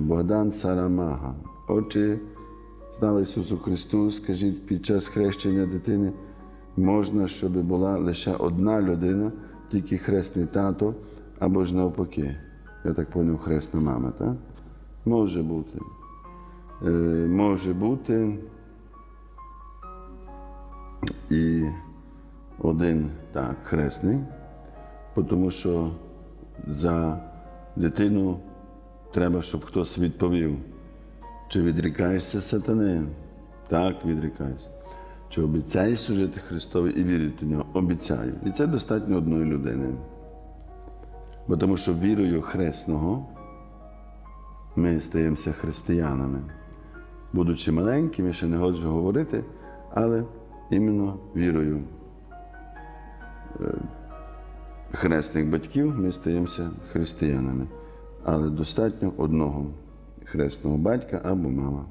Богдан Сарамага. Отче, слава Ісусу Христу, скажіть, під час хрещення дитини можна, щоб була лише одна людина, тільки хресний тато, або ж навпаки. Я так поняв, хресна мама, так? Може бути. Е, може бути. І один так, хресний, тому що за дитину треба, щоб хтось відповів, чи відрікаєшся сатани? Так, відрікаюся. Чи обіцяєш служити Христові і вірити в нього? Обіцяю. І це достатньо одної людини. Бо тому що вірою хресного ми стаємося християнами. Будучи маленькими, ще не годжу говорити, але іменно вірою е, хресних батьків ми стаємося християнами. Але достатньо одного хресного батька або мама.